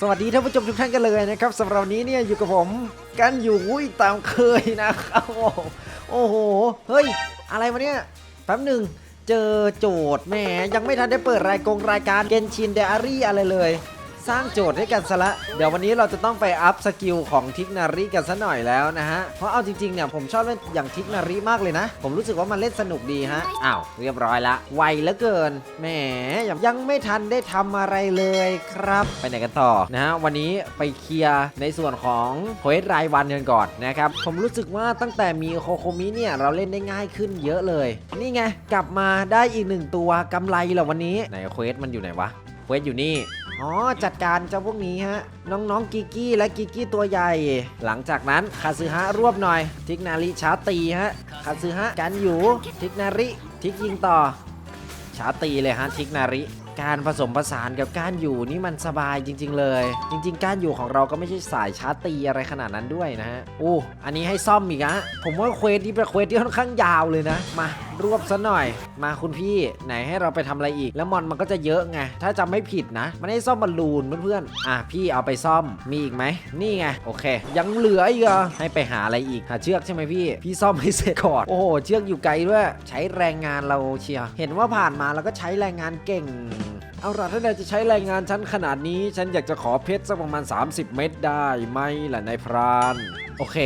สวัสดีท่านผู้ชมทุกท่านกันเลยนะครับสำหรับนี้เนี่ยอยู่กับผมกันอยู่อุ้ยตามเคยนะครับโอ้โหเฮ้ยอะไรวะเนี่ยแป๊บหนึ่งเจอโจทย์แหมยังไม่ทันได้เปิดรายกงรายการเกนชินเดอารี่อะไรเลย สร้างโจทย์ให้กันซะละ เดี๋ยววันนี้เราจะต้องไปอัพสกิลของทิกนารีกันซะหน่อยแล้วนะฮะ เพราะเอาจริงๆเนี่ยผมชอบเล่นอย่างทิกนารีมากเลยนะ ผมรู้สึกว่ามันเล่นสนุกดีฮะ อ้าว เรียบร้อยละ ไวเหลือเกิน แหม ยังไม่ทันได้ทำอะไรเลยครับ ไปไหนกันต่อนะฮะ วันนี้ไปเคลียร์ในส่วนของโคเอสรายวันกันก่อนนะครับ ผมรู้สึกว่าตั้งแต่มีโคโคมิเนี่ยเราเล่นได้ง่ายขึ้นเยอะเลย นี่ไงกลับมาได้อีกหนึ่งตัวกำไรเหรอวันนี้ไหนเควสมันอยู่ไหนวะเควสอยู่นี่ อ๋อจัดการเจ้าพวกนี้ฮะ น้องๆกิกกี้และกิกกี้ตัวใหญ่ หลังจากนั้นคาซึฮะรวบหน่อย ทิกนาริชาตีฮะคาซึฮะกันอยู่ ทิกนาริ ทิกยิงต่อ ชาตีเลยฮะทิกนาริการผสมผสานกับการอยู่นี่มันสบายจริง ๆ เลย จริง ๆ การอยู่ของเราก็ไม่ใช่สายชาร์ตีอะไรขนาดนั้นด้วยนะฮะโอ้อันนี้ให้ซ่อมอีกฮะผมว่าเควสนี้เป็นเควสที่ค่อนข้างยาวเลยนะ มา รวบซะหน่อย มาคุณพี่ไหนให้เราไปทำอะไรอีก แล้วมอนมันก็จะเยอะไง ถ้าจำไม่ผิดนะ มันให้ซ่อมบอลลูนเพื่อนๆ อะพี่เอาไปซ่อม มีอีกไหม นี่ไง โอเค ยังเหลืออีกเหรอ ให้ไปหาอะไรอีก หาเชือกใช่ไหมพี่ พี่ซ่อมให้เสร็จก่อน โอ้โห เชือกอยู่ไกลด้วย ใช้แรงงานเราเชียร์ เห็นว่าผ่านมาแล้วก็ใช้แรงงานเก่งเอาล่ะถ้านายจะใช้แรงงานฉันขนาดนี้ ฉันอยากจะขอเพชรสักประมาณ 30 เม็ดได้ไหมล่ะนายพราน โอเค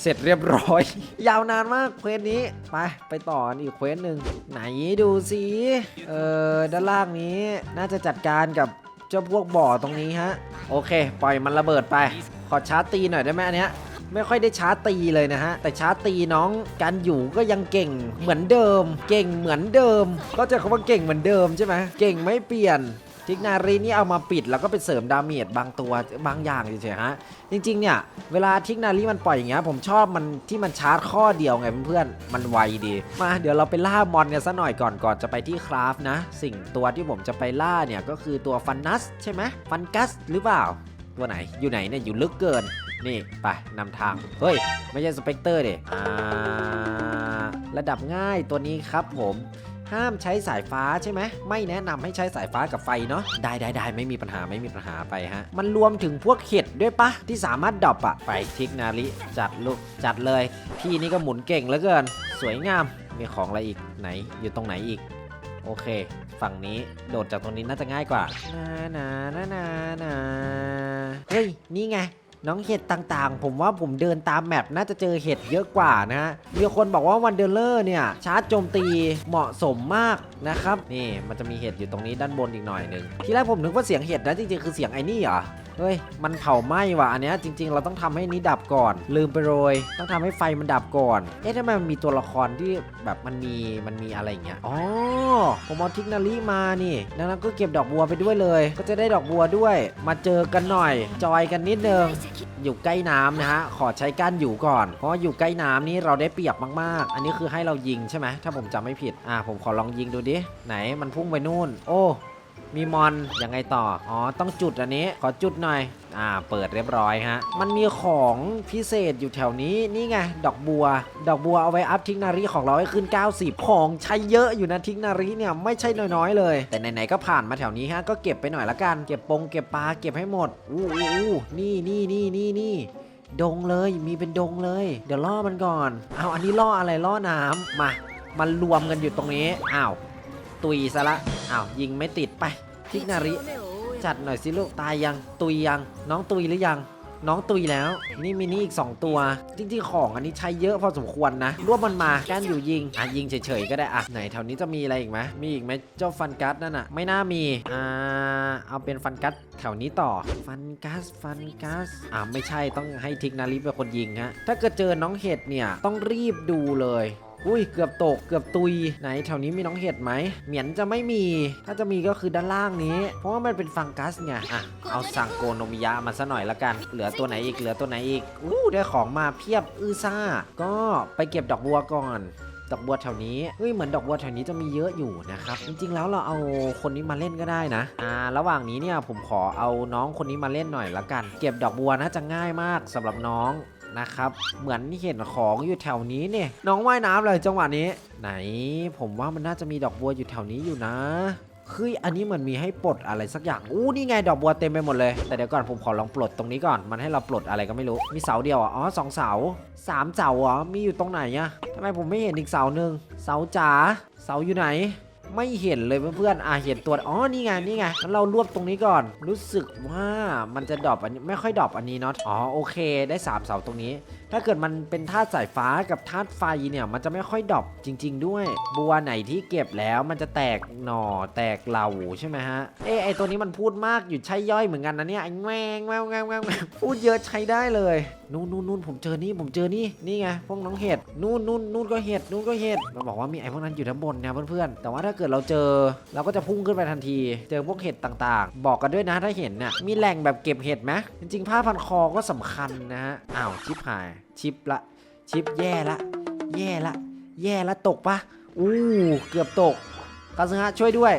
เสร็จเรียบร้อย ยาวนานมากเควสนี้ ไปไปต่อกันอีกเควสหนึ่งไหนดูสิเออด้านล่างนี้น่าจะจัดการกับเจ้าพวกบ่อตรงนี้ฮะ โอเค ปล่อยมันระเบิดไป ขอชาร์จตีหน่อยได้ไหมอันเนี้ยไม่ค่อยได้ชาร์จตีเลยนะฮะ แต่ชาร์จตีน้องกันอยู่ก็ยังเก่งเหมือนเดิม เก่งเหมือนเดิม ก็จะคำว่าเก่งเหมือนเดิมใช่ไหมเก่งไม่เปลี่ยน ทิกนารีนี่เอามาปิดแล้วก็ไปเสริมดาเมจบางตัวบางอย่างเฉยๆฮะ จริงๆ เนี่ยเวลาทิกนารีมันปล่อยอย่างเงี้ยผมชอบมันที่มันชาร์จข้อเดียวไงเพื่อนๆมันไวดี มาเดี๋ยวเราไปล่ามอนกันซะหน่อยก่อนก่อนจะไปที่คราฟนะ สิ่งตัวที่ผมจะไปล่าเนี่ยก็คือตัวฟันนัสใช่ไหมฟันกัสหรือเปล่า ตัวไหนอยู่ไหนเนี่ยอยู่ลึกเกินนี่ไปนำทาง เฮ้ย ไม่ใช่สเปกเตอร์เดอ่าระดับง่ายตัวนี้ครับผม ห้ามใช้สายฟ้าใช่ไหมไม่แนะนำให้ใช้สายฟ้ากับไฟเนาะได้ได้ได้ไม่มีปัญหาไม่มีปัญหาไปฮะ มันรวมถึงพวกเห็ดด้วยปะที่สามารถดรอปอะไปทิกนาริจัดลูกจัดเลย พี่นี่ก็หมุนเก่งเหลือเกิน สวยงามมีของอะไรอีกไหน อยู่ตรงไหนอีก โอเค ฝั่งนี้โดดจากตรงนี้น่าจะง่ายกว่านานานานานาเฮ้ยนี่ไง น้องเห็ดต่างๆ ผมว่าผมเดินตามแมปน่าจะเจอเห็ดเยอะกว่านะฮะมีคนบอกว่าวันเดอร์เลอร์เนี่ยชาร์จโจมตีเหมาะสมมากนะครับนี่มันจะมีเห็ดอยู่ตรงนี้ด้านบนอีกหน่อยหนึ่งที่แรกผมนึกว่าเสียงเห็ดนะจริงๆคือเสียงไอ้นี่เหรอ เฮ้ย มันเผาไหม้ว่ะ อันเนี้ยจริง ๆ เราต้องทำให้นี้ดับก่อน ลืมไปโรย ต้องทำให้ไฟมันดับก่อน เอ๊ะทำไมมันมีตัวละครที่แบบมันมีมันมีอะไรอย่างเงี้ย อ๋อ ผมเอาทิกนารีมานี่ ดังนั้นก็เก็บดอกบัวไปด้วยเลย ก็จะได้ดอกบัวด้วย มาเจอกันหน่อย จอยกันนิดนึง อยู่ใกล้น้ำนะฮะ ขอใช้ก้านอยู่ก่อน เพราะอยู่ใกล้น้ำนี่เราได้เปรียบมากๆ อันนี้คือให้เรายิงใช่ไหม ถ้าผมจำไม่ผิด อ่าผมขอลองยิงดูดิ ไหนมันพุ่งไปนู่น โอ้ มีมอนยังไงต่อ อ๋อ ต้องจุดอันนี้ ขอจุดหน่อย อ่า เปิดเรียบร้อยฮะ มันมีของพิเศษอยู่แถวนี้ นี่ไง ดอกบัว ดอกบัวเอาไว้อัพทิกนารีของเราให้ขึ้น 90 ของใช้เยอะอยู่นะทิกนารีเนี่ยไม่ใช่น้อยๆเลย แต่ไหนๆก็ผ่านมาแถวนี้ฮะ ก็เก็บไปหน่อยละกัน เก็บปงเก็บปลาเก็บให้หมด อู้อู้นี่นี่นี่นี่นี่ดงเลย มีเป็นดงเลย เดี๋ยวล่อมันก่อน เอาอันนี้ล่ออะไรล่อน้ำมามันรวมกันอยู่ตรงนี้ อ้าว ตุยซะละอ้าวยิงไม่ติดไปทิกนาริ จัดหน่อยสิลูกตายยังตุยยังน้องตุยหรือยังน้องตุยแล้ว นี่มินี่อีก 2 ตัว จริงๆ ของอันนี้ใช้เยอะพอสมควรนะ รวบมันมากานอยู่ยิง อะ ยิงเฉยๆ ก็ได้อะ ไหนแถวนี้จะมีอะไรอีกไหมมีอีกไหมเจ้าฟันกัสนั่นอะ ไม่น่ามี อ่า เอาเป็นฟันกัสแถวนี้ต่อ ฟันกัสฟันกัส อ่าไม่ใช่ต้องให้ทิกนาริเป็นคนยิงฮะ ถ้าเกิดเจอน้องเห็ดเนี่ย ต้องรีบดูเลย อุ้ยเกือบตกเกือบตุย ไหนแถวนี้มีน้องเห็ดไหม เหมียนจะไม่มี ถ้าจะมีก็คือด้านล่างนี้ เพราะว่ามันเป็นฟังกัสไงอะเอาสั่งโกโนมิยะมาซะหน่อยละกัน เหลือตัวไหนอีกเหลือตัวไหนอีกอู้ได้ของมาเพียบอื้อซ่า ก็ไปเก็บดอกบัวก่อนดอกบัวแถวนี้เฮ้ยเหมือนดอกบัวแถวนี้จะมีเยอะอยู่นะครับ จริงๆ แล้วเราเอาคนนี้มาเล่นก็ได้นะ อ่า ระหว่างนี้เนี่ยผมขอเอาน้องคนนี้มาเล่นหน่อยละกัน เก็บดอกบัวน่าจะง่ายมากสำหรับน้อง นะครับ เหมือนเห็นของอยู่แถวนี้เนี่ยน้องว่ายน้ำเลยจังหวะนี้ ไหน ผมว่ามันน่าจะมีดอกบัวอยู่แถวนี้อยู่นะเฮ้ยอันนี้เหมือนมีให้ปลดอะไรสักอย่าง อู้นี่ไงดอกบัวเต็มไปหมดเลย แต่เดี๋ยวก่อนผมขอลองปลดตรงนี้ก่อน มันให้เราปลดอะไรก็ไม่รู้ มีเสาเดียวอ๋อสองเสาสามเสาเหรอมีอยู่ตรงไหนอะทำไมผมไม่เห็นอีกเสาหนึ่งเสาจ๋า เสาอยู่ไหน ไม่เห็นเลยเพื่อนๆ อะเห็นตัว อ๋อ นี่ไง นี่ไงงั้นเรารวบตรงนี้ก่อน รู้สึกว่ามันจะดรอปอันนี้ ไม่ค่อยดรอปอันนี้เนาะ อ๋อ โอเค ได้สามเสาตรงนี้ถ้าเกิดมันเป็นธาตุสายฟ้ากับธาตุไฟเนี่ยมันจะไม่ค่อยดรอปจริง ๆ ด้วย บัวไหนที่เก็บแล้วมันจะแตกหน่อแตกเหล่าใช่ไหมฮะเอไอตัวนี้มันพูดมากอยู่ใช่ย่อยเหมือนกันนะเนี่ยไอ้แงงแงงแงงแงงแงงพูดเยอะใช้ได้เลยนู่นนู่นนู่นผมเจอนี่ผมเจอนี่นี่ไงพวกน้องเห็ดนู่นนู่นนู่นก็เห็ดนู่นก็เห็ดมันบอกว่ามีไอ้พวกนั้นอยู่ด้านบนนะเพื่อนๆแต่ว่าถ้าเกิดเราเจอเราก็จะพุ่งขึ้นไปทันที เจอพวกเห็ดต่างๆ บอกกันด้วยนะถ้าเห็นน่ะมีแหล่งแบบเก็บเห็ดไหมจริงๆผ้าพันคอก็สำคัญนะฮะอ้าวชิปหาย ชิปละชิปแย่ละ แย่ละ แย่ละตกปะอู้เกือบตกกาซึฮะช่วยด้วย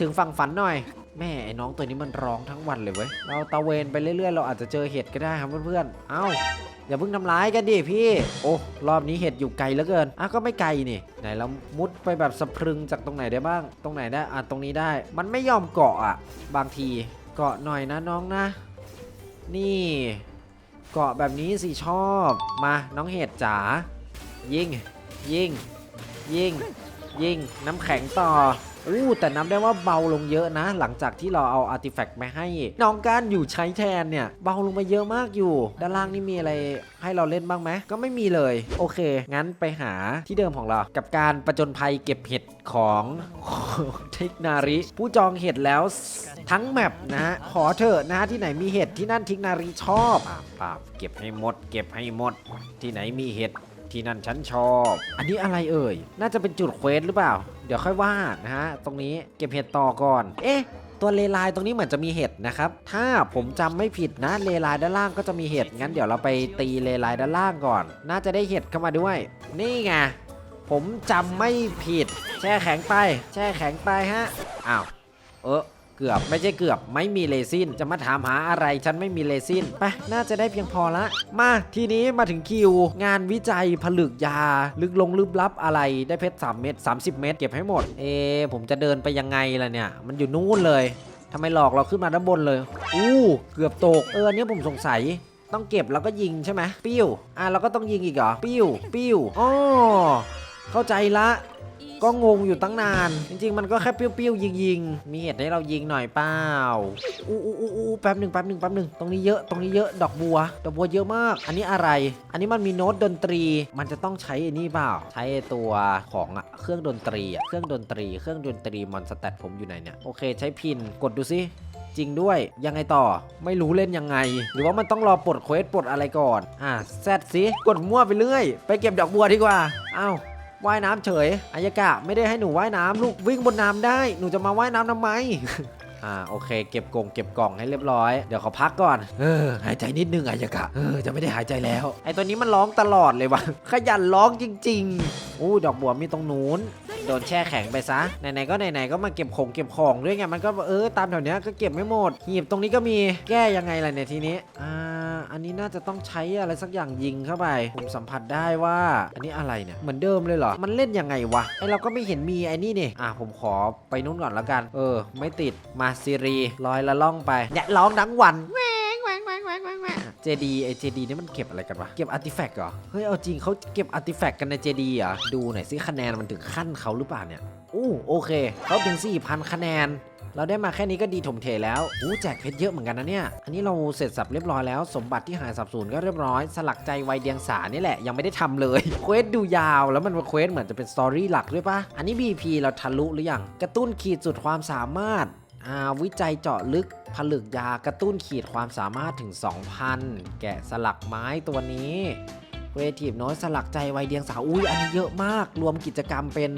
ถึงฝั่งฝันหน่อย แม่ไอ้น้องตัวนี้มันร้องทั้งวันเลยเว้ยเราตะเวนไปเรื่อยๆ เราอาจจะเจอเห็ดก็ได้ครับเพื่อนๆเอ้าอย่าเพิ่งทำร้ายกันดิพี่ โอ้รอบนี้เห็ดอยู่ไกลเหลือเกินอะก็ไม่ไกลนี่ ไหนเรามุดไปแบบสะพรึงจากตรงไหนได้บ้าง ตรงไหนได้อะตรงนี้ได้ มันไม่ยอมเกาะอะ บางทีเกาะหน่อยนะน้องนะ นี่ เกาะแบบนี้สิชอบ มาน้องเห็ดจ๋า ยิง ยิง ยิง ยิง น้ำแข็งต่อ อู้แต่นับได้ว่าเบาลงเยอะนะ หลังจากที่เราเอาอาร์ติแฟกต์มาให้ น้องการอยู่ใช้แทนเนี่ย เบาลงมาเยอะมากอยู่ ด้านล่างนี่มีอะไรให้เราเล่นบ้างไหมก็ไม่มีเลย โอเค งั้นไปหาที่เดิมของเรา กับการประจนภัยเก็บเห็ดของเทคนาริ ผู้จองเห็ดแล้วทั้งแมปนะฮะขอเถอะนะที่ไหนมีเห็ดที่นั่นทิกนารีชอบปาบปาบเก็บให้หมด เก็บให้หมด ที่ไหนมีเห็ด ที่นั่นฉันชอบ อันนี้อะไรเอ่ย น่าจะเป็นจุดเควสหรือเปล่า เดี๋ยวค่อยว่านะฮะ ตรงนี้เก็บเห็ดต่อก่อน เอ๊ะตัวเลไลายตรงนี้เหมือนจะมีเห็ดนะครับ ถ้าผมจำไม่ผิดนะเลไลายด้านล่างก็จะมีเห็ด งั้นเดี๋ยวเราไปตีเลไลายด้านล่างก่อน น่าจะได้เห็ดเข้ามาด้วย นี่ไง ผมจำไม่ผิด แช่แข็งไป แช่แข็งไปฮะ อ้าว เออ เกือบไม่ใช่เกือบไม่มีเลซินจะมาถามหาอะไรฉันไม่มีเลซินไปน่าจะได้เพียงพอละ มาทีนี้มาถึงคิว งานวิจัยผลึกยา ลึกลงลึกลับอะไรได้เพชร3เม็ด30 เม็ดเก็บให้หมด เอ ผมจะเดินไปยังไงล่ะเนี่ย มันอยู่นู่นเลยทำไมหลอกเราขึ้นมาด้านบนเลย อู้เกือบตกเอออนนี้ผมสงสัยต้องเก็บแล้วก็ยิงใช่ไหมปิ้วอะเราก็ต้องยิงอีกเหรอปิ้วปิ้วอ๋อเข้าใจละ ก็งงอยู่ตั้งนาน จริง ๆ มันก็แค่ปิ้วๆยิงๆ มีเหตุให้เรายิงหน่อยเปล่าอู้อู้อู้อู้แป๊บหนึ่งแป๊บหนึ่งแป๊บหนึ่งตรงนี้เยอะตรงนี้เยอะดอกบัว ดอกบัวเยอะมาก อันนี้อะไร อันนี้มันมีโน้ตดนตรี มันจะต้องใช้อ้นี่เปล่า ใช้ตัวของอะเครื่องดนตรีอะเครื่องดนตรี เครื่องดนตรีมอนสเตตผมอยู่ไหนเนี่ยโอเค ใช้พินกดดูสิจริงด้วยยังไงต่อไม่รู้เล่นยังไง หรือว่ามันต้องรอปลดเควสปลดอะไรก่อน อะแซดสิกดมั่วไปเรื่อย ไปเก็บดอกบัวดีกว่าเอ้าว ว่ายน้ำเฉยอายากะไม่ได้ให้หนูว่ายน้ำลูกวิ่งบนน้ำได้หนูจะมาว่ายน้ำทำไม อ่าโอเค เก็บกล่องเก็บกล่องให้เรียบร้อย เดี๋ยวขอพักก่อน เออ หายใจนิดนึงอายากะเออจะไม่ได้หายใจแล้ว ไอตัวนี้มันร้องตลอดเลยวะขยันร้องจริงๆอู้ดอกบัวมีตรงนู้นโดนแช่แข็งไปซะ ไหนๆ ก็ไหนๆ ก็มาเก็บของเก็บของด้วยไง มันก็เออตามแถวเนี้ยก็เก็บไม่หมด หีบตรงนี้ก็มี แก้ยังไงล่ะเนี่ยทีนี้ อ่า อันนี้น่าจะต้องใช้อะไรสักอย่างยิงเข้าไป ผมสัมผัสได้ว่า อันนี้อะไรเนี่ย เหมือนเดิมเลยเหรอ มันเล่นยังไงวะ ไอเราก็ไม่เห็นมีไอ้นี่นี่ อะผมขอไปนู้นก่อนแล้วกัน เออ ไม่ติด มาซีรีลอยละล่องไปเนี่ยร้องทั้งวันแหวงแหวงแหวงแหวงแหวงแหวงเจดีไอเจดีนี่มันเก็บอะไรกันวะ เก็บอาร์ติแฟกต์เหรอ เฮ้ย เอาจริงเขาเก็บอาร์ติแฟกต์กันในเจดีเหรอ ดูหน่อยสิคะแนนมันถึงขั้นเขาหรือเปล่าเนี่ยอู้โอเคเขาถึง 4,000 คะแนน เราได้มาแค่นี้ก็ดีถมเทแล้วอู้แจกเพชรเยอะเหมือนกันนะเนี่ย อันนี้เราเสร็จสับเรียบร้อยแล้ว สมบัติที่หายสับสูญก็เรียบร้อย สลักใจไวเดียงสานี่แหละ ยังไม่ได้ทำเลย เควสดูยาวแล้วมันเป็นเควสเหมือนจะเป็นสตอรี่หลักด้วยปะอันนี้ BP เราทะลุหรือยัง กระตุ้นขีดสุดความสามารถ วิจัยเจาะลึกผลึกยากระตุ้นขีดความสามารถถึง 2,000 แกะสลักไม้ตัวนี้เวทีฟน้อยสลักใจไวเดียงสาวอุ้ยอันนี้เยอะมาก รวมกิจกรรมเป็น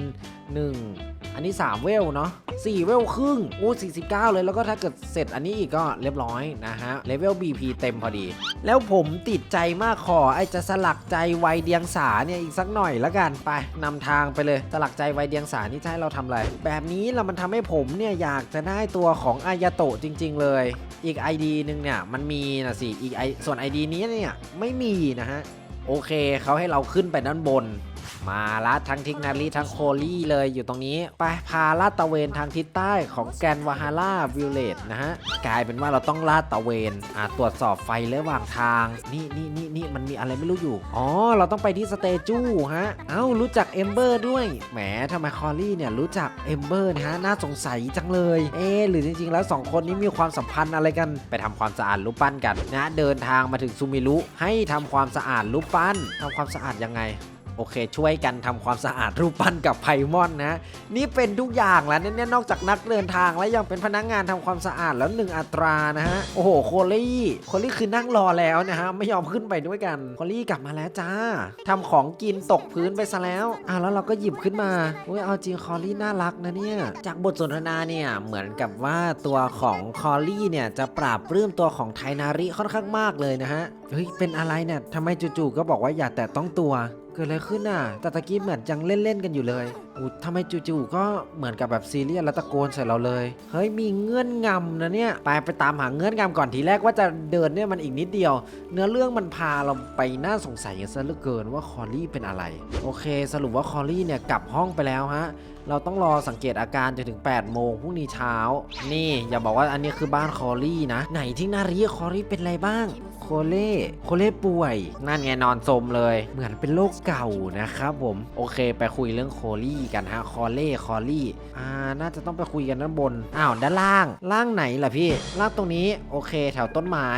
1 อันนี้ 3 เวลเนาะ4เวลครึ่งอู้49 เลยแล้วก็ถ้าเกิดเสร็จอันนี้อีกก็เรียบร้อยนะฮะเลเวล BP เต็มพอดี แล้วผมติดใจมากขอไอจะสลักใจไวเดียงสาเนี่ยอีกสักหน่อยละกันไปนำทางไปเลยสลักใจไวเดียงสานี่จะให้เราทำอะไร แบบนี้เรามันทำให้ผมเนี่ยอยากจะได้ตัวของอายาโตะจริง ๆ เลย อีก ID หนึ่งเนี่ยมันมีนะสิอีกไอส่วน ID นี้เนี่ยไม่มีนะฮะโอเคเขาให้เราขึ้นไปด้านบน มาละทั้งทิกนารีทั้งโคลี่เลยอยู่ตรงนี้ ไปพาลาดตะเวนทางทิศใต้ของแกนวาฮาร่าวิลเลจนะฮะ กลายเป็นว่าเราต้องลาดตะเวนอ่าตรวจสอบไฟระหว่างทาง นี่นี่นี่นี่มันมีอะไรไม่รู้อยู่ อ๋อ เราต้องไปที่สเตจูฮะ เอ้า รู้จักเอมเบอร์ด้วยแหมทำไมคอลี่เนี่ยรู้จักเอมเบอร์นะฮะ น่าสงสัยจังเลย เอ๊หรือจริงๆ แล้วสองคนนี้มีความสัมพันธ์อะไรกันไปทำความสะอาดรูปปั้นกันนะเดินทางมาถึงซูมิรุให้ทำความสะอาดรูปปั้นทำความสะอาดยังไง โอเค ช่วยกันทำความสะอาดรูปปั้นกับไพมอนนะนี่เป็นทุกอย่างแล้วเนี่ยนอกจากนักเดินทางแล้วยังเป็นพนักงานทำความสะอาดแล้วหนึ่งอัตรานะฮะโอ้โหโคลี่โคลี่คือนั่งรอแล้วนะฮะไม่ยอมขึ้นไปด้วยกันโคลี่กลับมาแล้วจ้าทำของกินตกพื้นไปซะแล้วอะแล้วเราก็หยิบขึ้นมาอุ้ยเอาจริงคอลี่น่ารักนะเนี่ยจากบทสนทนาเนี่ยเหมือนกับว่าตัวของคอลี่เนี่ยจะปราบปลื้มตัวของไทนาริค่อนข้างมากเลยนะฮะเฮ้ยเป็นอะไรเนี่ยทำไมจู่ๆก็บอกว่าอย่าแตะต้องตัว เกิดอะไรขึ้นน่ะแต่ตะกี้เหมือนยังเล่นๆกันอยู่เลยอู้ทำไมจู่ๆก็เหมือนกับแบบซีเรียสแล้วตะโกนใส่เราเลย เฮ้ยมีเงื่อนงำนะเนี่ย ไปไปตามหาเงื่อนงำก่อนทีแรกว่าจะเดินเนี่ยมันอีกนิดเดียว เนื้อเรื่องมันพาเราไปน่าสงสัยกันซะเหลือเกินว่าคอรี่เป็นอะไร โอเค สรุปว่าคอรี่เนี่ยกลับห้องไปแล้วฮะ เราต้องรอสังเกตอาการจนถึง8โมงพรุ่งนี้เช้า นี่อย่าบอกว่าอันนี้คือบ้านคอรี่นะ ไหนที่นารีคอรี่เป็นอะไรบ้างโคเล่โคเล่ป่วย นั่นไงนอนสมเลย เหมือนเป็นโรคเก่านะครับผม โอเค ไปคุยเรื่องโคลี่กันฮะคอเล่คอลี่อ่าน่าจะต้องไปคุยกันด้านบนอ้าวด้านล่างล่างไหนล่ะพี่ล่างตรงนี้โอเค แถวต้นไม้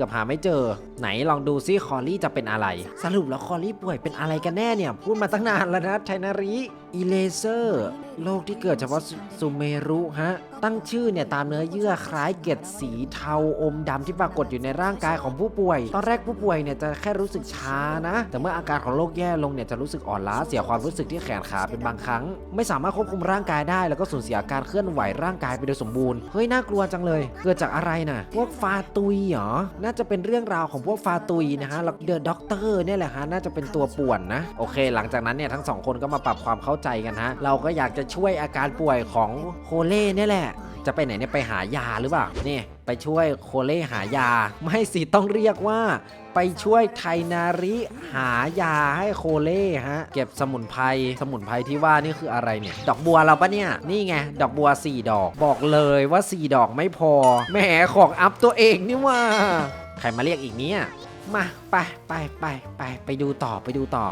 กือบหาไม่เจอ ไหนลองดูซิคอรี่จะเป็นอะไร สรุปแล้วคอรี่ป่วยเป็นอะไรกันแน่เนี่ย พูดมาตั้งนานแล้วนะไทนาริอีเลเซอร์โรคที่เกิดเฉพาะซูเมรุฮะ ตั้งชื่อเนี่ยตามเนื้อเยื่อคล้ายเกล็ดสีเทาอมดำที่ปรากฏอยู่ในร่างกายของผู้ป่วย ตอนแรกผู้ป่วยเนี่ยจะแค่รู้สึกช้านะ แต่เมื่ออาการของโรคแย่ลงเนี่ยจะรู้สึกอ่อนล้าเสียความรู้สึกที่แขนขาเป็นบางครั้ง ไม่สามารถควบคุมร่างกายได้ แล้วก็สูญเสียการเคลื่อนไหวร่างกายไปโดยสมบูรณ์ เฮ้ยน่ากลัวจังเลย เกิดจากอะไรน่ะ พวกฟาตุยเหรอน่าจะเป็นเรื่องราวของพวกฟาตุยนะฮะแล้วเดอะด็อกเตอร์เนี่ยแหละฮะน่าจะเป็นตัวป่วนนะโอเค หลังจากนั้นเนี่ยทั้งสองคนก็มาปรับความเข้าใจกันฮะเราก็อยากจะช่วยอาการป่วยของโคเล่เนี่ยแหละ จะไปไหนเนี่ยไปหายาหรือเปล่านี่ไปช่วยโคเล่หายา ไม่สิต้องเรียกว่า ไปช่วยไทนาริหายาให้โคเล่ฮะ เก็บสมุนไพรสมุนไพรที่ว่านี่คืออะไรเนี่ย ดอกบัวเราปะเนี่ย นี่ไง ดอกบัว 4 ดอก บอกเลยว่า 4 ดอกไม่พอแหมของอัพตัวเองนี่ว่า ใครมาเรียกอีกเนี่ยมาไปไปไปไปไปดูต่อไปดูต่อ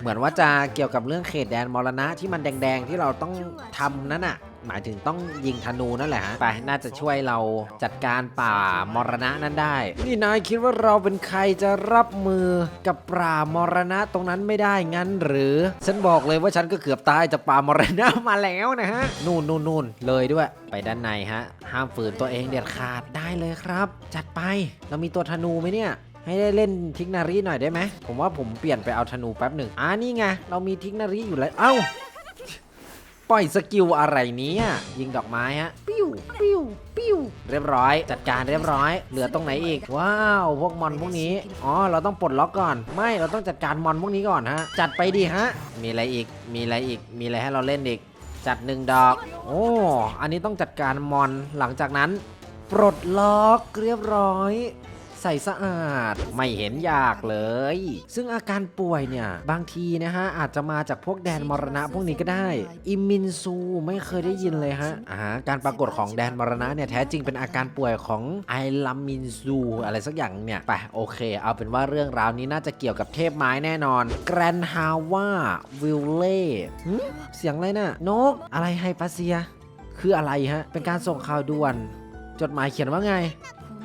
เหมือนว่าจะเกี่ยวกับเรื่องเขตแดนมรณะที่มันแดง ๆ ที่เราต้องทำนั่นน่ะ หมายถึงต้องยิงธนูนั่นแหละฮะไปน่าจะช่วยเราจัดการป่ามรณะนั้นได้ นี่นายคิดว่าเราเป็นใครจะรับมือกับป่ามรณะตรงนั้นไม่ได้งั้นหรือ ฉันบอกเลยว่าฉันก็เกือบตายจากป่ามรณะมาแล้วนะฮะนู่นนู่นนู่นเลยด้วยไปด้านในฮะ ห้ามฝืนตัวเองเด็ดขาดได้เลยครับ จัดไปเรามีตัวธนูไหมเนี่ยให้ได้เล่นทิกนารีหน่อยได้ไหม ผมว่าผมเปลี่ยนไปเอาธนูแป๊บหนึ่งอ่านี่ไง เรามีทิกนารีอยู่แล้ว เอ้า ปล่อยสกิลอะไรเนี้ยิงดอกไม้ฮะปิ้วปิ้วปิ้วเรียบร้อย จัดการเรียบร้อย เหลือตรงไหนอีก ว้าว พวกมอนพวกนี้ อ๋อ เราต้องปลดล็อกก่อน ไม่เราต้องจัดการมอนพวกนี้ก่อนฮะ จัดไปดีฮะ มีอะไรอีก มีอะไรอีก มีอะไรให้เราเล่นอีก จัดหนึ่งดอก โอ้ อันนี้ต้องจัดการมอน หลังจากนั้น ปลดล็อกเรียบร้อย ใส่สะอาด ไม่เห็นยากเลย ซึ่งอาการป่วยเนี่ย บางทีนะฮะ อาจจะมาจากพวกแดนมรณะพวกนี้ก็ได้ อิมินซูไม่เคยได้ยินเลยฮะอ่าการปรากฏของแดนมรณะเนี่ยแท้จริงเป็นอาการป่วยของไอลัมินซูอะไรสักอย่างเนี่ยไปโอเค เอาเป็นว่าเรื่องราวนี้น่าจะเกี่ยวกับเทพไม้แน่นอนแกรนฮาวาวิลเล่เสียงอะไรน่ะนกอะไรไฮปาเซีย คืออะไรฮะ เป็นการส่งข่าวด่วน จดหมายเขียนว่าไง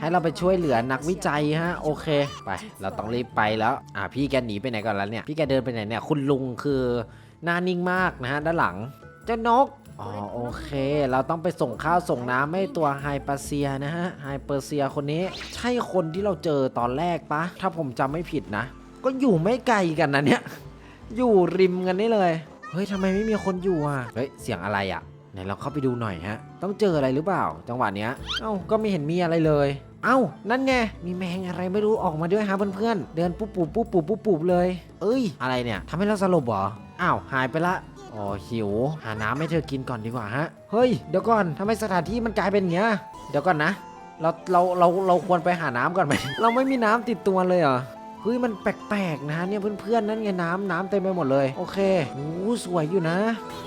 ให้เราไปช่วยเหลือนักวิจัยฮะ โอเค ไป เราต้องรีบไปแล้วอ่าพี่แกหนีไปไหนก่อนแล้วเนี่ย พี่แกเดินไปไหนเนี่ย คุณลุงคือหน้านิ่งมากนะฮะ ด้านหลัง เจ้านก อ๋อโอเค เราต้องไปส่งข้าวส่งน้ำให้ตัวไฮเปาเซียนะฮะ ไฮเปอร์เซียคนนี้ ใช่คนที่เราเจอตอนแรกปะ ถ้าผมจำไม่ผิดนะ ก็อยู่ไม่ไกลกันนะเนี่ย อยู่ริมกันนี่เลย เฮ้ยทำไมไม่มีคนอยู่อะ เฮ้ยเสียงอะไรอะไหนเราเข้าไปดูหน่อยฮะ ต้องเจออะไรหรือเปล่า จังหวะเนี้ย เอ้า ก็ไม่เห็นมีอะไรเลย เอ้า นั่นไง มีแมงอะไรไม่รู้ออกมาด้วยฮะเพื่อนๆ เดินปุ๊บปุ๊บปุ๊บปุ๊บปุ๊บปุ๊บเลย เอ้ย อะไรเนี่ยทำให้เราสลบเหรอ อ้าว หายไปละ อ๋อ หิว หาน้ำให้เธอกินก่อนดีกว่าฮะ เฮ้ย เดี๋ยวก่อนทำไมสถานที่มันกลายเป็นอย่างเงี้ย เดี๋ยวก่อนนะ เรา เรา เรา เราควรไปหาน้ำก่อนไหม เราไม่มีน้ำติดตัวเลยเหรอเฮ้ยมันแปลกๆนะเนี่ยเพื่อนๆนั่นไงน้ำน้ำเต็มไปหมดเลย โอเคโอ้สวยอยู่นะ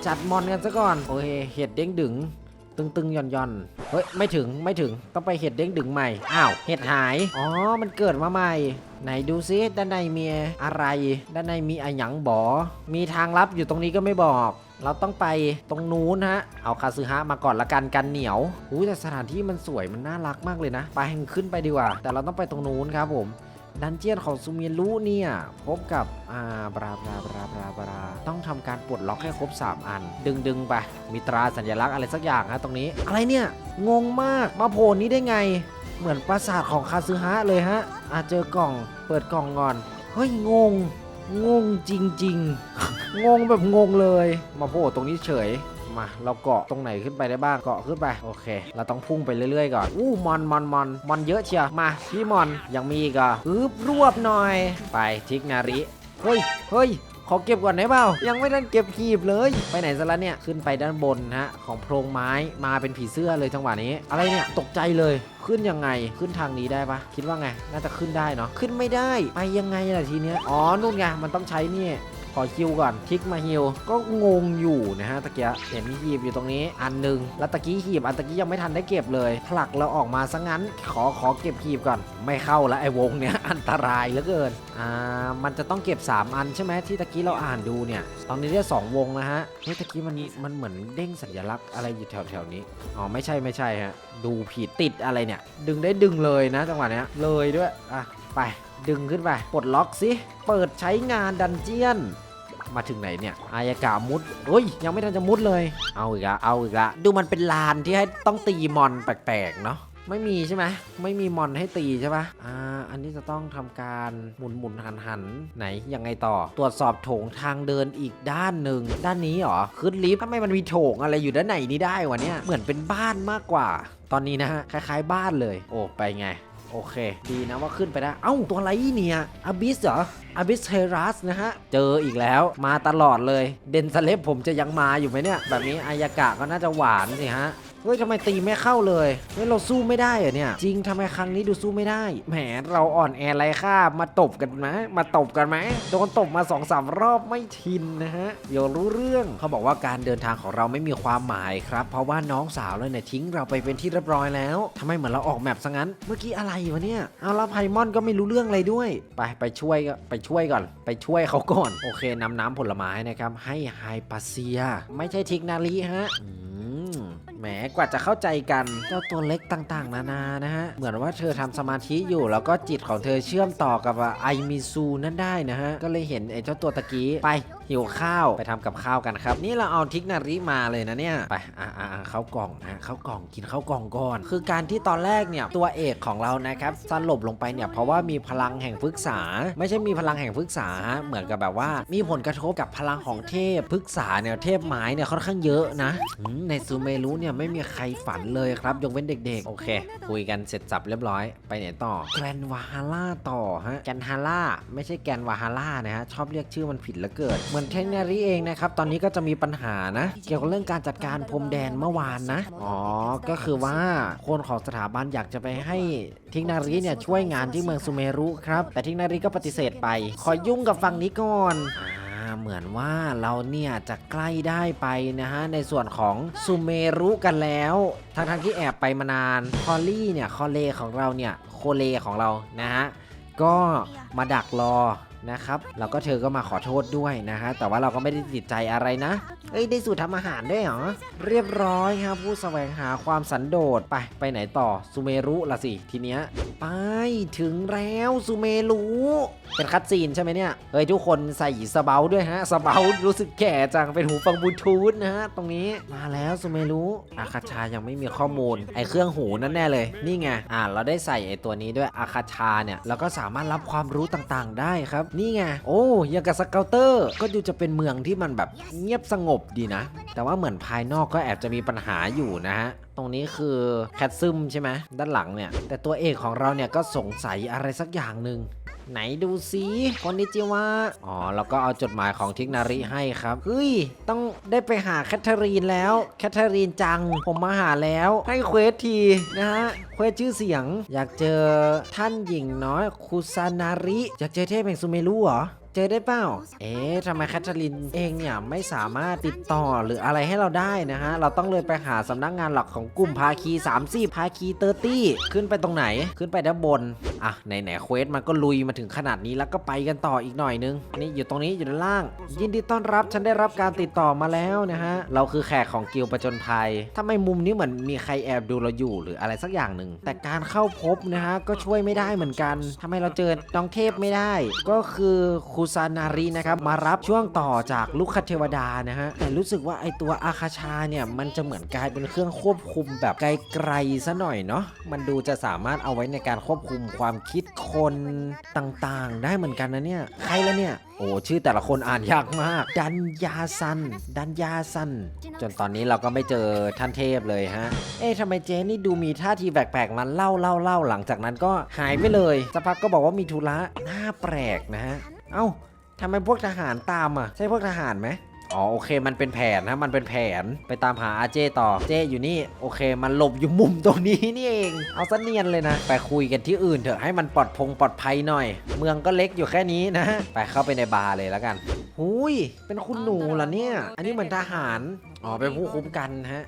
จัดมอนกันซะก่อน โอเคเห็ดเด้งดึง ตึงๆหย่อนย่อนๆเฮ้ยไม่ถึงไม่ถึงต้องไปเห็ดเด้งดึงใหม่อ้าวเห็ดหายอ๋อมันเกิดมาใหม่ ไหนดูซิด้านในมีอะไร ด้านในมีอะหยังบอมีทางลับอยู่ตรงนี้ก็ไม่บอก เราต้องไปตรงนู้นฮะ เอาคาซึฮะมาก่อนละกันกันเหนียวอุ้ยแต่สถานที่มันสวยมันน่ารักมากเลยนะ ไปแห่งขึ้นไปดีกว่า แต่เราต้องไปตรงนู้นครับผม ดันเจียนของซูเมียรุเนี่ยพบกับอ่าบราบราบราบราบราต้องทำการปลดล็อกให้ครบ 3 อัน ดึงดึงไปมีตราสัญลักษณ์อะไรสักอย่างฮะตรงนี้ อะไรเนี่ยงงมากมาโผล่นี้ได้ไง เหมือนปราสาทของคาซึฮะเลยฮะอะเจอกล่องเปิดกล่องก่อนเฮ้ยงงงงจริง ๆ งงแบบงงเลย มาโผล่ตรงนี้เฉย มาเราเกาะตรงไหนขึ้นไปได้บ้างเกาะขึ้นไปโอเค เราต้องพุ่งไปเรื่อยๆก่อนอู้มอนมอนมอนมอนเยอะเชียวมาพี่มอนยังมีอีกอะอึบรวบหน่อย ไปทิกนาริเฮ้ยเฮ้ยขอเก็บก่อนได้เปล่า ยังไม่ทันเก็บหีบเลย ไปไหนซะแล้วเนี่ย ขึ้นไปด้านบนฮะ ของโพรงไม้มาเป็นผีเสื้อเลยจังหวะนี้ อะไรเนี่ย ตกใจเลย ขึ้นยังไง ขึ้นทางนี้ได้ปะคิดว่าไง น่าจะขึ้นได้เนาะ ขึ้นไม่ได้ ไปยังไงล่ะทีเนี้ย อ๋อ นู่นไง มันต้องใช้นี่ ขอคิวก่อนคลิกมาฮิวก็งงอยู่นะฮะตะเกียเห็นหีบอยู่ตรงนี้ อันหนึ่งแล้วตะกี้หีบอันตะกี้ยังไม่ทันได้เก็บเลย ผลักเราออกมาซะงั้น ขอขอเก็บหีบก่อน ไม่เข้าแล้วไอ้วงเนี้ยอันตรายเหลือเกินอ่ามันจะต้องเก็บ 3 อันใช่ไหมที่ตะกี้เราอ่านดูเนี่ย ตอนนี้ได้สองวงนะฮะเฮ้ยตะกี้มันมันเหมือนเด้งสัญลักษณ์อะไรอยู่แถวแถวๆนี้อ๋อไม่ใช่ไม่ใช่ฮะดูผิดติดอะไรเนี่ย ดึงได้ดึงเลยนะจังหวะเนี้ยเลยด้วยอะไปดึงขึ้นไปปลดล็อกสิ เปิดใช้งานดันเจียน มาถึงไหนเนี่ยอายากามุดเฮ้ยยังไม่ทันจะมุดเลย เอาอีกละเอาอีกละดูมันเป็นลานที่ให้ต้องตีมอนแปลกๆเนาะไม่มีใช่ไหมไม่มีมอนให้ตีใช่ปะอ่า อันนี้จะต้องทำการหมุนหมุนหันหันไหนยังไงต่อ ตรวจสอบโถงทางเดินอีกด้านหนึ่งด้านนี้เหรอขึ้นลิฟต์ทำไมมันมีโถงอะไรอยู่ด้านไหนนี้ได้วะเนี่ยเหมือนเป็นบ้านมากกว่า ตอนนี้นะฮะคล้ายๆบ้านเลย โอ้ไปไง โอเค ดีนะว่าขึ้นไปได้เอ้า ตัวอะไรเนี่ยอาบิสเหรออาบิสเทรัสนะฮะ เจออีกแล้วมาตลอดเลย เดนสเลปผมจะยังมาอยู่ไหมเนี่ย แบบนี้อายากะก็น่าจะหวานสิฮะ เฮ้ยทำไมตีไม่เข้าเลยเฮ้ยเราสู้ไม่ได้เหรอเนี่ย จริงทำไมครั้งนี้ดูสู้ไม่ได้ แหมเราอ่อนแอไรค่ามาตบกันไหมมาตบกันไหมโดนตบมา2อสารอบไม่ทินนะฮะเดี๋ยวรู้เรื่องเขาบอกว่าการเดินทางของเราไม่มีความหมายครับ เพราะว่าน้องสาวเราเนี่ยทิ้งเราไปเป็นที่เรียบร้อยแล้วทำไมเหมือนเราออกแมปซะงั้น เมื่อกี้อะไรวะเนี่ยเอาแล้วไพมอนก็ไม่รู้เรื่องอะไรด้วย ไปไปช่วยก็ไปช่วยก่อน ไปช่วยเขาก่อน โอเคนำน้ำผลไม้นะครับให้ไฮปาเซีย ไม่ใช่ทิกนารีฮะอืม หมกว่าจะเข้าใจกันเจ้าตัวเล็กต่างๆ นานานะฮะ เหมือนว่าเธอทำสมาธิอยู่ แล้วก็จิตของเธอเชื่อมต่อกับไอมิซูนั่นได้นะฮะ ก็เลยเห็นไอ้เจ้าตัวตะกี้ไปหิวข้าวไปทำกับข้าวกันครับ นี่เราเอาทิกนาริมาเลยนะเนี่ยไปอ่าอ่าเข้ากล่องนะเข้ากล่องกินเข้ากล่องก่อน คือการที่ตอนแรกเนี่ยตัวเอกของเรานะครับสลบลงไปเนี่ยเพราะว่ามีพลังแห่งพฤกษา ไม่ใช่มีพลังแห่งพฤกษาฮะเหมือนกับแบบว่า มีผลกระทบกับพลังของเทพพฤกษาเนี่ยเทพไม้เนี่ยค่อนข้างเยอะนะในซูเมรุเนี่ยไม่มีใครฝันเลยครับยกเว้นเด็กๆ โอเค คุยกันเสร็จสับเรียบร้อย ไปไหนต่อ แกรนวาฮาร่าต่อฮะ แกนฮาร่าไม่ใช่แกนวาฮาร่านะฮะ ชอบเรียกชื่อมันผิดเหลือเกิน เหมือนเทนเนรีเองนะครับ ตอนนี้ก็จะมีปัญหานะ เกี่ยวกับเรื่องการจัดการพรมแดนเมื่อวานนะ อ๋อ ก็คือว่าคนของสถาบันอยากจะไปให้ทิกนารีเนี่ยช่วยงานที่เมืองซูเมรุครับ แต่ทิกนารีก็ปฏิเสธไป ขอยุ่งกับฝั่งนี้ก่อนอ่า เหมือนว่าเราเนี่ยจะใกล้ได้ไปนะฮะในส่วนของซูเมรุกันแล้วทั้งที่แอบไปมานานคอลลี่เนี่ยคอเลของเราเนี่ยโคเลของเรานะฮะก็มาดักรอ นะครับแล้วก็เธอก็มาขอโทษด้วยนะฮะแต่ว่าเราก็ไม่ได้ติดใจอะไรนะเอ้ยได้สูตรทำอาหารด้วยเหรอเรียบร้อยครับ ผู้แสวงหาความสันโดษไปไปไหนต่อซูเมรุละสิทีเนี้ยไปถึงแล้วซูเมรุเป็นคัดซีนใช่ไหมเนี่ยเฮ้ยทุกคนใส่สเบาด้วยฮะสเบารู้สึกแก่จังเป็นหูฟังบลูทูธนะฮะตรงนี้มาแล้วซูเมรุอาคาชายังไม่มีข้อมูลไอเครื่องหูนั่นแน่เลยนี่ไงอ่าเราได้ใส่ไอตัวนี้ด้วยอาคาชาเนี่ยแล้วก็สามารถรับความรู้ต่างๆ ได้ครับนี่ไง โอ้ยังกับสเกลเตอร์ ก็ดูจะเป็นเมืองที่มันแบบเงียบสงบดีนะ แต่ว่าเหมือนภายนอกก็แอบจะมีปัญหาอยู่นะฮะตรงนี้คือแคทซึมใช่ไหมด้านหลังเนี่ย แต่ตัวเอกของเราเนี่ยก็สงสัยอะไรสักอย่างหนึ่ง ไหนดูสิคนนิจิวะอ๋อ แล้วก็เอาจดหมายของทิกนาริให้ครับ เฮ้ย ต้องได้ไปหาแคทเธอรีนแล้ว แคทเธอรีนจัง ผมมาหาแล้ว ให้เควสทีนะฮะ เควสชื่อเสียง อยากเจอท่านหญิงน้อยคุซานาริ อยากเจอเทพแห่งซูเมรุเหรอ เจอได้เปล่า เอ๊ะทำไมแคทเธอรีนเองเนี่ยไม่สามารถติดต่อหรืออะไรให้เราได้นะฮะ เราต้องเลยไปหาสำนักงานหลักของกลุ่มภาคี30ภาคีเตอร์ตี้ขึ้นไปตรงไหน ขึ้นไปด้านบน อะไหนไหนๆเควสมันก็ลุยมาถึงขนาดนี้แล้วก็ไปกันต่ออีกหน่อยนึงนี่อยู่ตรงนี้อยู่ด้านล่าง ยินดีต้อนรับฉันได้รับการติดต่อมาแล้วนะฮะ เราคือแขกของกิลประจนภัยทำไมมุมนี้เหมือนมีใครแอบดูเราอยู่หรืออะไรสักอย่างหนึ่ง แต่การเข้าพบนะฮะก็ช่วยไม่ได้เหมือนกันทำไมเราเจอน้องเทพไม่ได้ ก็คือคูซานารีนะครับมารับช่วงต่อจากลูกคเทวดานะฮะแต่รู้สึกว่าไอตัวอาคาชาเนี่ยมันจะเหมือนกลายเป็นเครื่องควบคุมแบบไกลๆซะหน่อยเนาะมันดูจะสามารถเอาไว้ในการควบคุมความคิดคนต่างๆ ได้เหมือนกันนะเนี่ยใครละเนี่ยโอ้ชื่อแต่ละคนอ่านยากมาก ดันยาซัน ดันยาซัน จนตอนนี้เราก็ไม่เจอท่านเทพเลยฮะ เอ๊ะทำไมเจนี่ดูมีท่าทีแปลกๆมันเล่าเล่าเล่าหลังจากนั้นก็หายไปเลยสักพักก็บอกว่ามีธุระน่าแปลกนะฮะ เอ้าทำไมพวกทหารตามอะ ใช่พวกทหารไหมอ๋อโอเคมันเป็นแผนนะมันเป็นแผนไปตามหาอาเจต่อเจอยู่นี่โอเค มันหลบอยู่มุมตรงนี้นี่เอง เอาซะเนียนเลยนะไปคุยกันที่อื่นเถอะให้มันปลอดพงปลอดภัยหน่อย เมืองก็เล็กอยู่แค่นี้นะไปเข้าไปในบาร์เลยแล้วกันหุยเป็นคุณหนูเหรอเนี่ย อันนี้เหมือนทหารอ๋อเป็นผู้คุ้มกันฮะ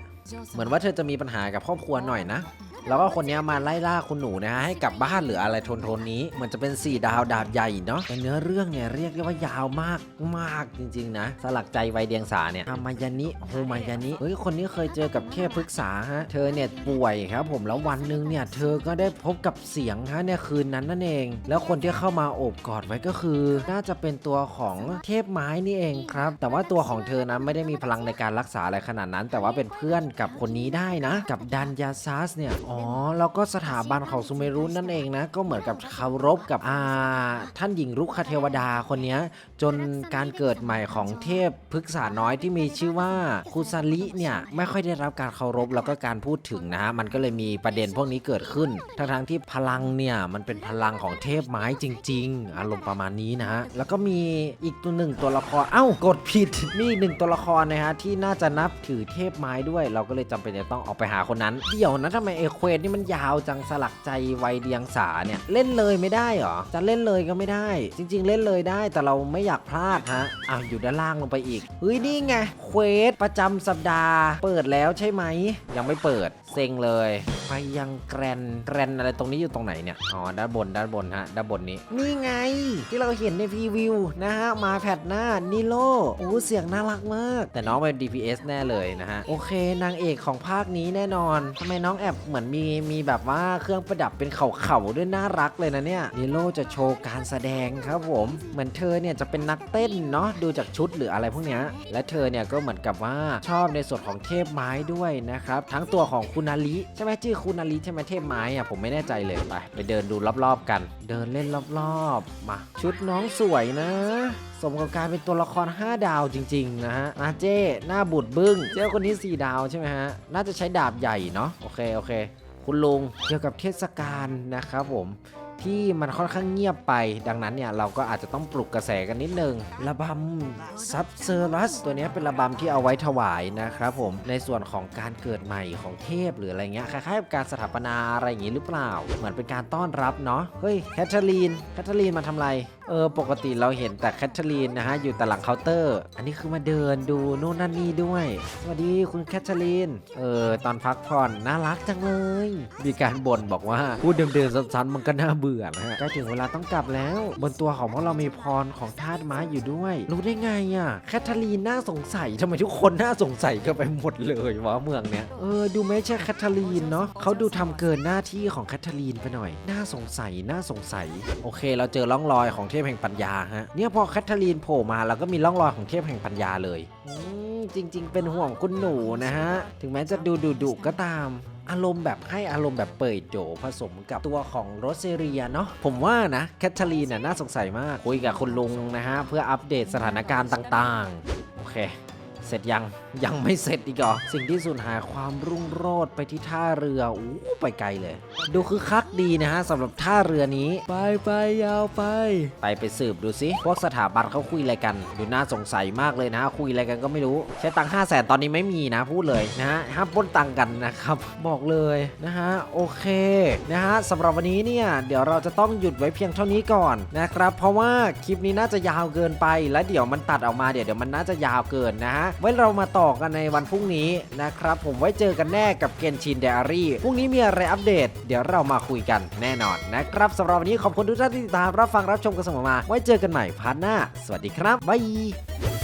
เหมือนว่าเธอจะมีปัญหากับครอบครัวหน่อยนะ แล้วก็คนนี้มาไล่ล่าคุณหนูนะฮะให้กลับบ้านหรืออะไรโทนๆนี้เหมือนจะเป็น 4 ดาวดาบใหญ่เนาะแต่เนื้อเรื่องเนี่ยเรียกได้ว่ายาวมากมากจริง ๆ นะ สลักใจไวเดียงสาเนี่ยฮามายานิโฮมายานิเฮ้ยคนนี้เคยเจอกับเทพพฤกษาฮะเธอเนี่ยป่วยครับผมแล้ววันหนึ่งเนี่ยเธอก็ได้พบกับเสียงฮะเนี่ยคืนนั้นนั่นเอง แล้วคนที่เข้ามาโอบกอดไว้ก็คือ น่าจะเป็นตัวของเทพไม้นี่เองครับ แต่ว่าตัวของเธอนั้นไม่ได้มีพลังในการรักษาอะไรขนาดนั้น แต่ว่าเป็นเพื่อนกับคนนี้ได้นะ กับดันยาซัสเนี่ยอ๋อแล้วก็สถาบันของซูเมรุนั่นเองนะ ก็เหมือนกับเคารพกับอ่าท่านหญิงรุกขเทวดาคนนี้จนการเกิดใหม่ของเทพพฤกษาน้อยที่มีชื่อว่าคุซาลิเนี่ยไม่ค่อยได้รับการเคารพแล้วก็การพูดถึงนะฮะมันก็เลยมีประเด็นพวกนี้เกิดขึ้น ทั้งๆที่พลังเนี่ยมันเป็นพลังของเทพไม้จริง ๆ อารมณ์ประมาณนี้นะฮะ แล้วก็มีอีกตัวหนึ่งตัวละคร เอ้ากดผิด มีหนึ่งตัวละครนะฮะที่น่าจะนับถือเทพไม้ด้วย เราก็เลยจำเป็นจะต้องออกไปหาคนนั้น เดี๋ยวนะทำไมเอเคววสนี่มันยาวจังสลักใจไวยเดียงสาเนี่ย เล่นเลยไม่ได้เหรอ จะเล่นเลยก็ไม่ได้ จริง ๆ เล่นเลยได้แต่เราไม่อยากพลาดฮะอ้าวอยู่ด้านล่างลงไปอีกเฮ้ยนี่ไงเควสประจำสัปดาห์ เปิดแล้วใช่ไหมยังไม่เปิด เซ็งเลยไปยังแกรนแกรนอะไรตรงนี้อยู่ตรงไหนเนี่ยอ๋อด้านบนด้านบนฮะด้านบนนี้ นี่ไงที่เราเห็นในพรีวิวนะฮะมาแพทหน้านิโลโอ้เสียงน่ารักมาก แต่น้องเป็น DPS แน่เลยนะฮะโอเคนางเอกของภาคนี้แน่นอนทำไมน้องแอบเหมือนมีมีแบบว่าเครื่องประดับเป็นเข่าๆด้วยน่ารักเลยนะเนี่ยนิโลจะโชว์การแสดงครับผมเหมือนเธอเนี่ยจะเป็นนักเต้นเนาะดูจากชุดหรืออะไรพวกเนี้ยและเธอเนี่ยก็เหมือนกับว่าชอบในส่วนของเทพไม้ด้วยนะครับทั้งตัวของคุณนาริใช่ไหมชื่อคุณนาริใช่ไหมเทพไม้อะผมไม่แน่ใจเลยไปไปเดินดูรอบๆกัน เดินเล่นรอบๆมาชุดน้องสวยนะ สมกับการเป็นตัวละคร 5 ดาวจริง ๆ นะฮะอาเจ้หน้าบุดบึ้งเจ้าคนนี้ 4 ดาวใช่ไหมฮะน่าจะใช้ดาบใหญ่เนาะโอเคโอเค คุณลุงเกี่ยวกับเทศกาลนะครับผม ที่มันค่อนข้างเงียบไป ดังนั้นเนี่ยเราก็อาจจะต้องปลุกกระแสกันนิดนึงระบำซับเซอรัสตัวนี้เป็นระบำที่เอาไว้ถวายนะครับผมในส่วนของการเกิดใหม่ของเทพหรืออะไรเงี้ยคล้ายๆกับการสถาปนาอะไรอย่างงี้หรือเปล่า เหมือนเป็นการต้อนรับเนาะเฮ้ยแคทเธอรีนแคทเธอรีนมาทำอะไรเออปกติเราเห็นแต่แคทเธอรีนนะฮะอยู่แต่หลังเคาน์เตอร์ อันนี้คือมาเดินดูนู่นนั่นนี่ด้วย สวัสดีคุณแคทเธอรีนเออตอนพักผ่อนน่ารักจังเลย มีการบ่นบอกว่าพูดเดิมๆซ้ำๆมันก็น่าเบื่อนะฮะใกล้ถึงเวลาต้องกลับแล้ว บนตัวของพวกเรามีพรของธาตุไม้อยู่ด้วย รู้ได้ไงอะแคทเธอรีนน่าสงสัยทำไมทุกคนน่าสงสัยกันไปหมดเลยวะเมืองเนี้ยเออดูไม่ใช่แคทเธอรีนเนาะเขาดูทำเกินหน้าที่ของแคทเธอรีนไปหน่อย น่าสงสัยน่าสงสัย โอเค เราเจอร่องรอยของเทพแห่งปัญญาฮะเนี่ยพอแคทเธอรีนโผล่มาเราก็มีร่องรอยของเทพแห่งปัญญาเลยอืมจริง ๆ เป็นห่วงคุณหนูนะฮะ ถึงแม้จะดูดุดุๆก็ตาม อารมณ์แบบให้อารมณ์แบบเปิดโจผสมกับตัวของโรสเซเรียเนาะผมว่านะแคทเธอรีนน่ะน่าสงสัยมากคุยกับคุณลุงนะฮะเพื่ออัปเดตสถานการณ์ต่างๆ โอเค เสร็จยัง ยังไม่เสร็จอีกเหรอ สิ่งที่สูญหายความรุ่งโรจน์ไปที่ท่าเรืออู้ไปไกลเลย ดูคือคักดีนะฮะสำหรับท่าเรือนี้ ไปไปยาวไป ไปไปสืบดูสิพวกสถาบันเขาคุยอะไรกัน ดูน่าสงสัยมากเลยนะ คุยอะไรกันก็ไม่รู้ ใช้ตังค์ห้าแสนตอนนี้ไม่มีนะพูดเลยนะฮะห้ามปล้นตังค์กันนะครับ บอกเลยนะฮะโอเคนะฮะสำหรับวันนี้เนี่ยเดี๋ยวเราจะต้องหยุดไว้เพียงเท่านี้ก่อนนะครับ เพราะว่าคลิปนี้น่าจะยาวเกินไป และเดี๋ยวมันตัดออกมาเดี๋ยวเดี๋ยวมันน่าจะยาวเกินนะฮะไว้เรามาต่อกันในวันพรุ่งนี้นะครับ ผมไว้เจอกันแน่กับเกนชินเดอารี่พรุ่งนี้มีอะไรอัปเดต เดี๋ยวเรามาคุยกันแน่นอนนะครับสำหรับวันนี้ขอบคุณทุกท่านที่ติดตามรับฟังรับชมกันเสมอมา ไว้เจอกันใหม่พาร์ทหน้า สวัสดีครับบ๊าย